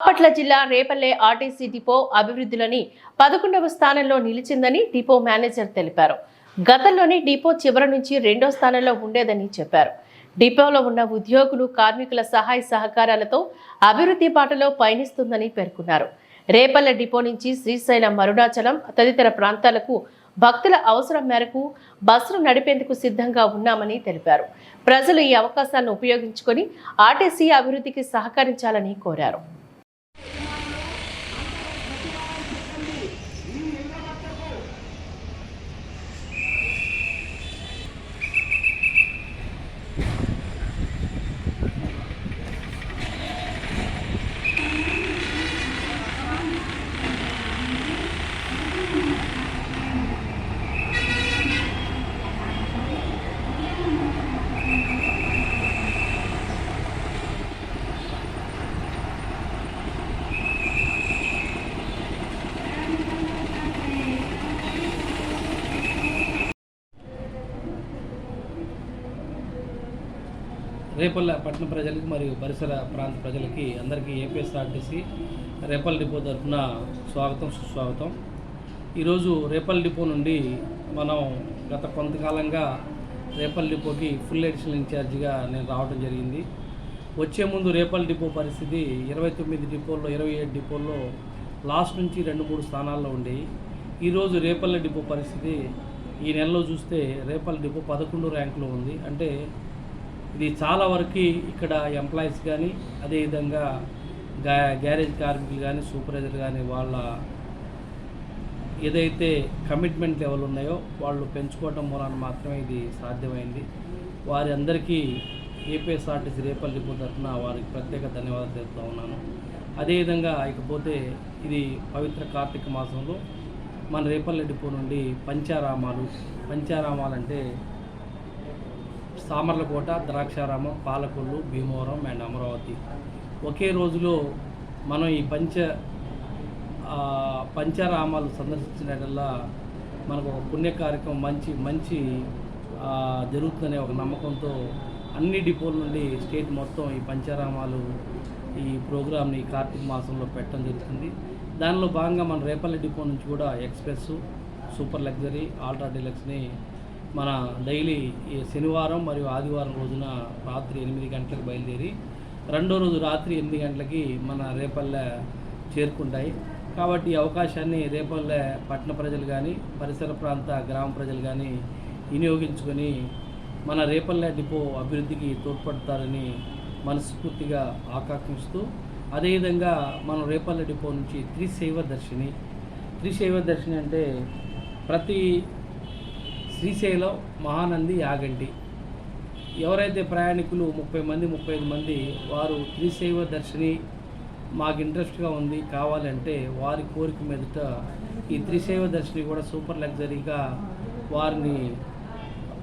బాపట్ల జిల్లా Repalle RTC depot అభివృద్ధిలోని పదకొండవ స్థానంలో నిలిచిందని డిపో మేనేజర్ తెలిపారు. గతంలోని డిపో చివరి నుంచి రెండో స్థానంలో ఉండేదని చెప్పారు. డిపోలో ఉన్న ఉద్యోగులు కార్మికుల సహాయ సహకారాలతో అభివృద్ధి బాటలో పయనిస్తుందని పేర్కొన్నారు. రేపల్లె డిపో నుంచి శ్రీశైలం అరుణాచలం తదితర ప్రాంతాలకు భక్తుల అవసరం మేరకు బస్సులు నడిపేందుకు సిద్ధంగా ఉన్నామని తెలిపారు. ప్రజలు ఈ అవకాశాలను ఉపయోగించుకొని ఆర్టీసీ అభివృద్ధికి సహకరించాలని కోరారు. రేపల్ల పట్టణ ప్రజలకి మరియు పరిసర ప్రాంత ప్రజలకి అందరికీ ఏపీఎస్ఆర్టీసీ రేపల్ డిపో తరఫున స్వాగతం సుస్వాగతం. ఈరోజు రేపల్ డిపో నుండి మనం గత కొంతకాలంగా రేపల్ డిపోకి ఫుల్ ఎడిషనల్ ఇన్ఛార్జిగా నేను రావడం జరిగింది. వచ్చే ముందు రేపల్ డిపో పరిస్థితి ఇరవై తొమ్మిది డిపోల్లో ఇరవై ఏడు డిపోల్లో లాస్ట్ నుంచి రెండు మూడు స్థానాల్లో ఉండేవి. ఈరోజు రేపల్ల డిపో పరిస్థితి ఈ నెలలో చూస్తే రేపల్ డిపో పదకొండు ర్యాంకులో ఉంది. అంటే ఇది చాలా వరకు ఇక్కడ ఎంప్లాయీస్ కానీ అదేవిధంగా గ్యా గ్యారేజ్ కార్మికులు కానీ సూపర్వైజర్ కానీ వాళ్ళ ఏదైతే కమిట్మెంట్ లెవెల్ ఉన్నాయో వాళ్ళు పెంచుకోవడం మూలాన మాత్రమే ఇది సాధ్యమైంది. వారి అందరికీ ఏపీఎస్ఆర్టీసీ రేపల్ డిపో తరఫున వారికి ప్రత్యేక ధన్యవాదాలు తెలుపుతూ ఉన్నాను. అదేవిధంగా ఇకపోతే ఇది పవిత్ర కార్తీక మాసంలో మన రేపల్లి డిపో నుండి పంచారామాలు పంచారామాలు అంటే సామర్లకోట ద్రాక్షారామం పాలకొల్లు భీమవరం అండ్ అమరావతి. ఒకే రోజులో మనం ఈ పంచ పంచారామాలు సందర్శించినట్లా మనకు ఒక పుణ్య కార్యక్రమం మంచి మంచి జరుగుతుందనే ఒక నమ్మకంతో అన్ని డిపోల నుండి స్టేట్ మొత్తం ఈ పంచారామాలు ఈ ప్రోగ్రామ్ని కార్తీక మాసంలో పెట్టడం జరుగుతుంది. దానిలో భాగంగా మన రేపల్లి డిపో నుంచి కూడా ఎక్స్ప్రెస్ సూపర్ లగ్జరీ ఆల్ట్రా డీలక్స్ని మన డైలీ ఈ శనివారం మరియు ఆదివారం రోజున రాత్రి ఎనిమిది గంటలకు బయలుదేరి రెండో రోజు రాత్రి ఎనిమిది గంటలకి మన రేపల్లె చేరుకుంటాయి. కాబట్టి ఈ అవకాశాన్ని రేపల్లె పట్టణ ప్రజలు కానీ పరిసర ప్రాంత గ్రామ ప్రజలు కానీ వినియోగించుకొని మన రేపల్లె డిపో అభివృద్ధికి తోడ్పడతారని మనస్ఫూర్తిగా ఆకాంక్షిస్తూ అదేవిధంగా మనం రేపల్లె డిపో నుంచి త్రిశైవ దర్శిని. త్రిశైవ దర్శిని అంటే ప్రతి శ్రీశైలం మహానంది యాగంటి. ఎవరైతే ప్రయాణికులు ముప్పై మంది ముప్పై ఐదు మంది వారు త్రిశైవ దర్శిని మాకు ఇంట్రెస్ట్గా ఉంది కావాలంటే వారి కోరిక మీదట ఈ త్రిశైవ దర్శిని కూడా సూపర్ లగ్జరీగా వారిని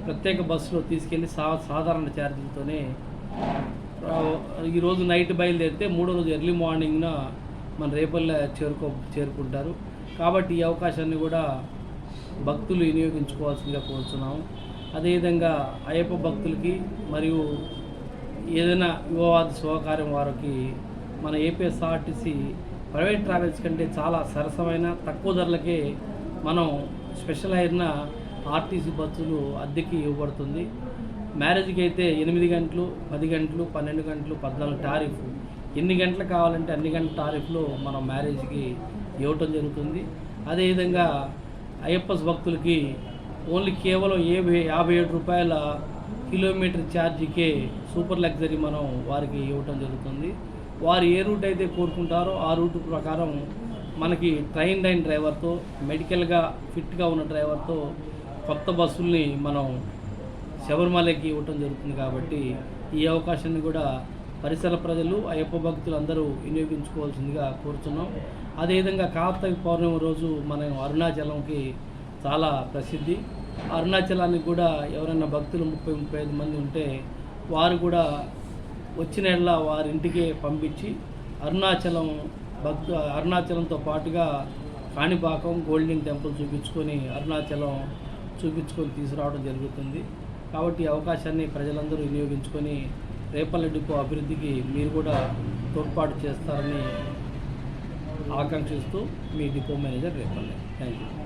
ప్రత్యేక బస్సులో తీసుకెళ్ళి సా సాధారణ ఛార్జీలతోనే ఈరోజు నైట్ బయలుదేరితే మూడో రోజు ఎర్లీ మార్నింగ్న మన రేపల్లా చేరుకో చేరుకుంటారు. కాబట్టి ఈ అవకాశాన్ని కూడా భక్తులు వినియోగించుకోవాల్సిందిగా కోరుతున్నాము అదేవిధంగా అయ్యప్ప భక్తులకి మరియు ఏదైనా యువవాద శుభకార్యం వారికి మన ఏపీఎస్ఆర్టీసీ ప్రైవేట్ ట్రావెల్స్ కంటే చాలా సరసమైన తక్కువ ధరలకే మనం స్పెషల్ అయిన ఆర్టీసీ బస్సులు అద్దెకి ఇవ్వబడుతుంది. మ్యారేజ్కి అయితే ఎనిమిది గంటలు పది గంటలు పన్నెండు గంటలు పద్నాలుగు టారిఫ్. ఎన్ని గంటలు కావాలంటే అన్ని గంటల టారిఫ్లో మనం మ్యారేజ్కి ఇవ్వటం జరుగుతుంది. అదేవిధంగా అయ్యప్ప భక్తులకి ఓన్లీ కేవలం ఏ యాభై ఏడు రూపాయల కిలోమీటర్ ఛార్జీకే సూపర్ లగ్జరీ మనం వారికి ఇవ్వటం జరుగుతుంది. వారు ఏ రూట్ అయితే కోరుకుంటారో ఆ రూట్ ప్రకారం మనకి ట్రైన్ లైన్ డ్రైవర్తో మెడికల్గా ఫిట్గా ఉన్న డ్రైవర్తో కొత్త బస్సుల్ని మనం శబరిమలకి ఇవ్వటం జరుగుతుంది కాబట్టి ఈ అవకాశాన్ని కూడా పరిసర ప్రజలు అయ్యప్ప భక్తులు అందరూ వినియోగించుకోవాల్సిందిగా కోరుతున్నాం అదేవిధంగా కార్తీక పౌర్ణమి రోజు మనం అరుణాచలంకి చాలా ప్రసిద్ధి. అరుణాచలానికి కూడా ఎవరైనా భక్తులు ముప్పై ముప్పై ఐదు మంది ఉంటే వారు కూడా వచ్చిన వారి ఇంటికే పంపించి అరుణాచలం భక్తు అరుణాచలంతో పాటుగా కాణిపాకం గోల్డెన్ టెంపుల్ చూపించుకొని అరుణాచలం చూపించుకొని తీసుకురావడం జరుగుతుంది. కాబట్టి అవకాశాన్ని ప్రజలందరూ వినియోగించుకొని రేపల్ల డిపో అభివృద్ధికి మీరు కూడా తోడ్పాటు చేస్తారని ఆకాంక్షిస్తూ మీ depot manager Repalle. Thank you